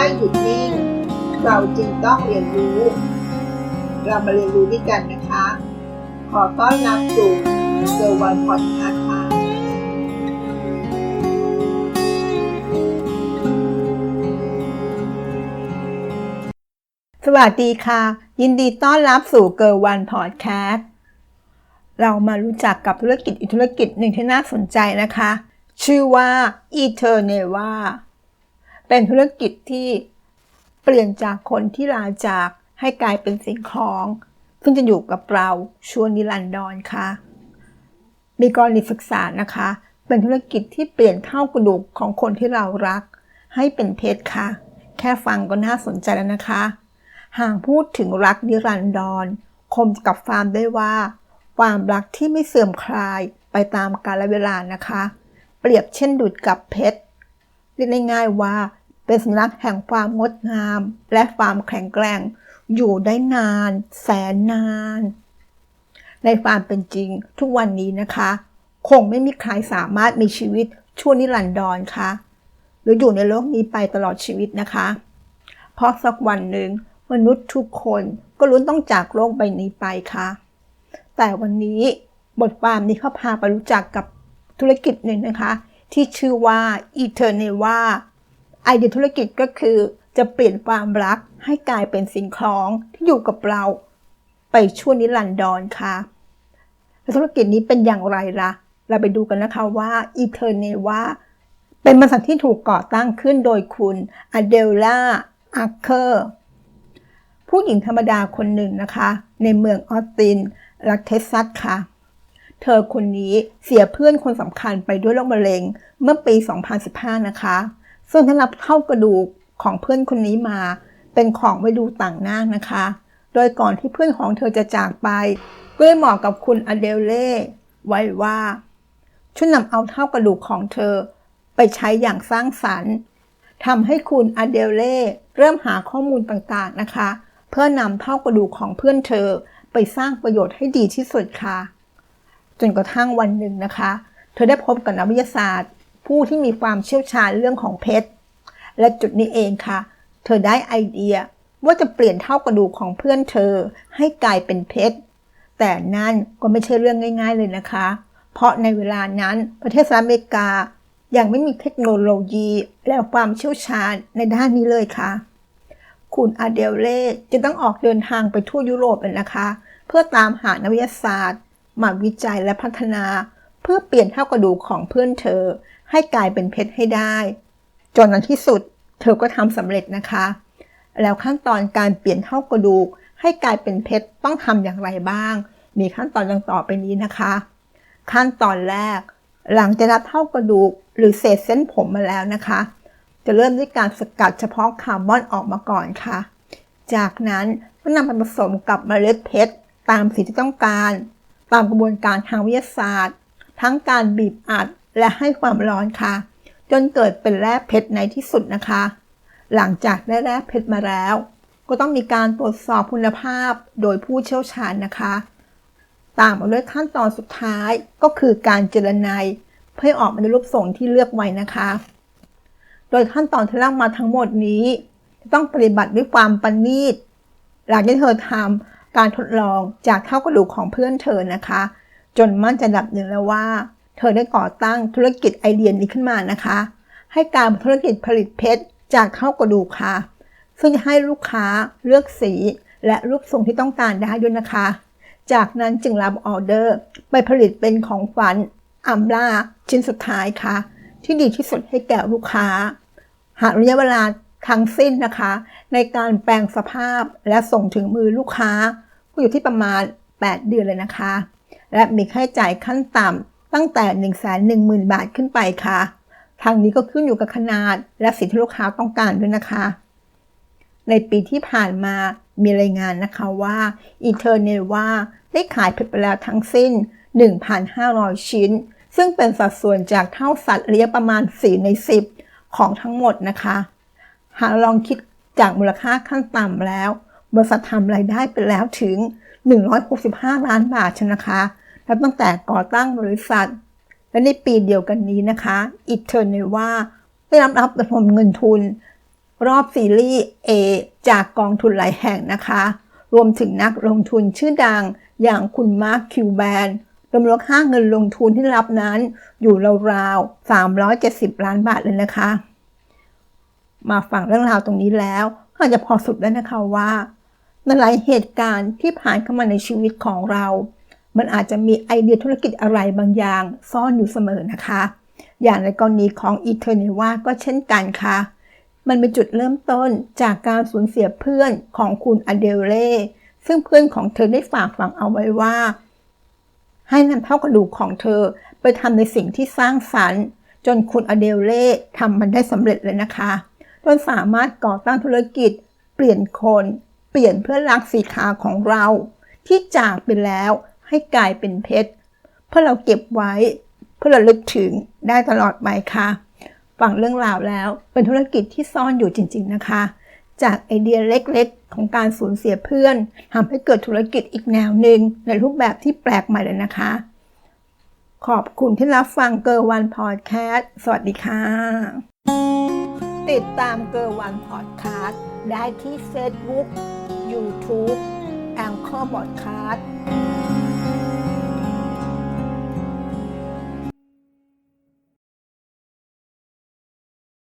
ไม่หยุดนิ่ง เราจึงต้องเรียนรู้ เรามาเรียนรู้ด้วยกันนะคะ ขอต้อนรับสู่เซอร์วันพอดคาส์ค่ะสวัสดีค่ะ ยินดีต้อนรับสู่เกิร์วันพอดแคสต์เรามารู้จักกับธุรกิจอีกธุรกิจหนึ่งที่น่าสนใจนะคะ ชื่อว่า e t e r n e v a เป็นธุรกิจที่เปลี่ยนจากคนที่ลาจากให้กลายเป็นสิ่งของ ซึ่งจะอยู่กับเราชวนิรันดรค่ะ มีกรณีศึกษานะคะ เป็นธุรกิจที่เปลี่ยนเท่ากระดูกของคนที่เรารัก ให้เป็นเพชรค่ะ แค่ฟังก็น่าสนใจแล้วนะคะ หากพูดถึงรักนิรันดรคมกับฟาร์มได้ว่า ความรักที่ไม่เสื่อมคลายไปตามกาลเวลานะคะ เปรียบเช่นดุดกับเพชรเรียกง่ายๆว่า เป็นสัญลักษณ์แห่งความงดงาม และความแข็งแกร่ง อยู่ได้นาน แสนนาน ในความเป็นจริง ทุกวันนี้นะคะ คงไม่มีใครสามารถมีชีวิตชั่วนิรันดรค่ะ หรืออยู่ในโลกนี้ไปตลอดชีวิตนะคะ เพราะสักวันหนึ่งมนุษย์ทุกคนก็ล้วนต้องจากโลกใบนี้ไปค่ะ แต่วันนี้บทความนี้เขาพาไปรู้จักกับธุรกิจหนึ่งนะคะ ที่ชื่อว่า e t e r n e v a ไอเดียธุรกิจก็คือจะเปลี่ยนความรักให้กลายเป็นสิ่งของที่อยู่กับเรา ไปชั่วนิรันดรค่ะธุรกิจนี้เป็นอย่างไรล่ะ เราไปดูกันนะคะว่า e t e r n e v a เป็นบริษัทที่ถูกก่อตั้งขึ้นโดยคุณอเดลล่าอาร์เคอร์ผู้หญิงธรรมดาคนหนึ่งนะคะ ในเมืองออสติน รัฐเท็กซัสค่ะ เธอคนนี้เสียเพื่อนคนสำคัญไปด้วยโรคมะเร็งเมื่อปี 2015 นะคะ ซึ่งได้รับเท่ากระดูกของเพื่อนคนนี้มา เป็นของไว้ดูต่างหน้านะคะ โดยก่อนที่เพื่อนของเธอจะจากไป ก็ได้บอกกับคุณอเดลเล่ไว้ว่าช่วยนำเอาเท่ากระดูกของเธอ ไปใช้อย่างสร้างสรรค์ทำให้คุณอเดลเล่เริ่มหาข้อมูลต่างๆนะคะ เพื่อนำเท่ากระดูกของเพื่อนเธอไปสร้างประโยชน์ให้ดีที่สุดค่ะ จนกระทั่งวันหนึ่งนะคะ เธอได้พบกับนักวิทยาศาสตร์ ผู้ที่มีความเชี่ยวชาญเรื่องของเพชร และจุดนี้เองค่ะ เธอได้ไอเดียว่าจะเปลี่ยนเท่ากระดูกของเพื่อนเธอให้กลายเป็นเพชร แต่นั่นก็ไม่ใช่เรื่องง่าย ๆ เลยนะคะ เพราะในเวลานั้นประเทศสหรัฐอเมริกายังไม่มีเทคโนโลยีและความเชี่ยวชาญในด้านนี้เลยค่ะ คุณอาเดลเล่จะต้องออกเดินทางไปทั่วยุโรปเลยนะคะ เพื่อตามหานักวิทยาศาสตร์ มาวิจัยและพัฒนา เพื่อเปลี่ยนเท่ากระดูกของเพื่อนเธอ ให้กลายเป็นเพชรให้ได้ จนในที่สุดเธอก็ทำสำเร็จนะคะ แล้วขั้นตอนการเปลี่ยนเท่ากระดูก ให้กลายเป็นเพชรต้องทำอย่างไรบ้าง มีขั้นตอนดังต่อไปนี้นะคะ ขั้นตอนแรก หลังจากรับเท่ากระดูกหรือเศษเส้นผมมาแล้วนะคะ จะเริ่มด้วยการสกัดเฉพาะคาร์บอนออกมาก่อนค่ะ จากนั้นก็นำไปผสมกับเมล็ดเพชรตามสีที่ต้องการ ตามกระบวนการทางวิทยาศาสตร์ ทั้งการบีบอัด และให้ความร้อนค่ะ จนเกิดเป็นแร่เพชรในที่สุดนะคะ หลังจากได้แร่เพชรมาแล้ว ก็ต้องมีการตรวจสอบคุณภาพโดยผู้เชี่ยวชาญนะคะตามมาด้วยขั้นตอนสุดท้ายก็คือการเจรไนเพื่อออกมาในรูปทรงที่เลือกไว้นะคะ โดยขั้นตอนที่เล่ามาทั้งหมดนี้ ต้องปฏิบัติด้วยความประณีตหลังจากเธอทำการทดลองจากเท่ากระดูกของเพื่อนเธอนะคะ จนมั่นใจระดับหนึ่งแล้วว่า เธอได้ก่อตั้งธุรกิจไอเดียนี้ขึ้นมานะคะ ให้การธุรกิจผลิตเพชรจากเท่ากระดูกค่ะ ซึ่งจะให้ลูกค้าเลือกสีและรูปทรงที่ต้องการได้ด้วยนะคะ จากนั้นจึงรับออเดอร์ไปผลิตเป็นของฝันอัมล่าชิ้นสุดท้ายค่ะ ที่ดีที่สุดให้แก่ลูกค้า หากระยะเวลาทั้งสิ้นนะคะ ในการแปลงสภาพและส่งถึงมือลูกค้าก็อยู่ที่ประมาณ 8 เดือนเลยนะคะ และมีค่าใช้จ่ายขั้นต่ำ ตั้งแต่ 1 1 0 0 0 0 บาทขึ้นไปค่ะ ทางนี้ก็ขึ้นอยู่กับขนาดและสิที่ลูกค้าต้องการด้วยนะคะ ในปีที่ผ่านมามีรายงานนะคะว่า e t e r n e v a ได้ขายไปแล้วทั้งสิ้น 1,500 ชิ้น ซึ่งเป็นสัดส่วนจากเท่าสัตว์เลี้ยงประมาณ 4 ใน 10 ของทั้งหมดนะคะ หากลองคิดจากมูลค่าขั้นต่ำแล้ว บริษัททำรายได้ไปแล้วถึง 165 ล้านบาทชนะคะ นับตั้งแต่ก่อตั้งบริษัท และในปีเดียวกันนี้นะคะอิเทอร์เนว่าได้รับรับระดมเงินทุน รอบซีรีส์ A จากกองทุนหลายแห่งนะคะ รวมถึงนักลงทุนชื่อดังอย่างคุณมาร์คคิวแบนรวมมูลค่าเงินลงทุนที่รับนั้นอยู่ราวๆ 370 ล้านบาทเลยนะคะ มาฟังเรื่องราวตรงนี้แล้วอาจจะพอสุดแล้วนะคะว่าในหลายเหตุการณ์ที่ผ่านเข้ามาในชีวิตของเรา มันอาจจะมีไอเดียธุรกิจอะไรบางอย่างซ่อนอยู่เสมอนะคะ อย่างในกรณีของอีเทอร์เนว่าก็เช่นกันค่ะ มันเป็นจุดเริ่มต้นจากการสูญเสียเพื่อนของคุณอเดลเล่ซึ่งเพื่อนของเธอได้ฝากฝังเอาไว้ว่า ให้นำเท่ากระดูกของเธอไปทำในสิ่งที่สร้างสรรค์ จนคุณอเดลเล่ทำมันได้สำเร็จเลยนะคะจนสามารถก่อตั้งธุรกิจ เปลี่ยนคน เปลี่ยนเพื่อนรักสีขาของเรา ที่จากไปแล้ว ให้กลายเป็นเพชรเพื่อเราเก็บไว้ เพื่อระลึกถึงได้ตลอดไปค่ะฟังเรื่องราวแล้วเป็นธุรกิจที่ซ่อนอยู่จริง ๆนะคะ จากไอเดียเล็กๆ ของการสูญเสียเพื่อนทำให้เกิดธุรกิจอีกแนวหนึ่งในรูปแบบที่แปลกใหม่เลยนะคะ ขอบคุณที่รับฟังเกอร์วันพอดแคสต์สวัสดีค่ะ ติดตามเกอร์วันพอดแคสต์ได้ที่ Facebook YouTube แองเกอร์บอดคสต์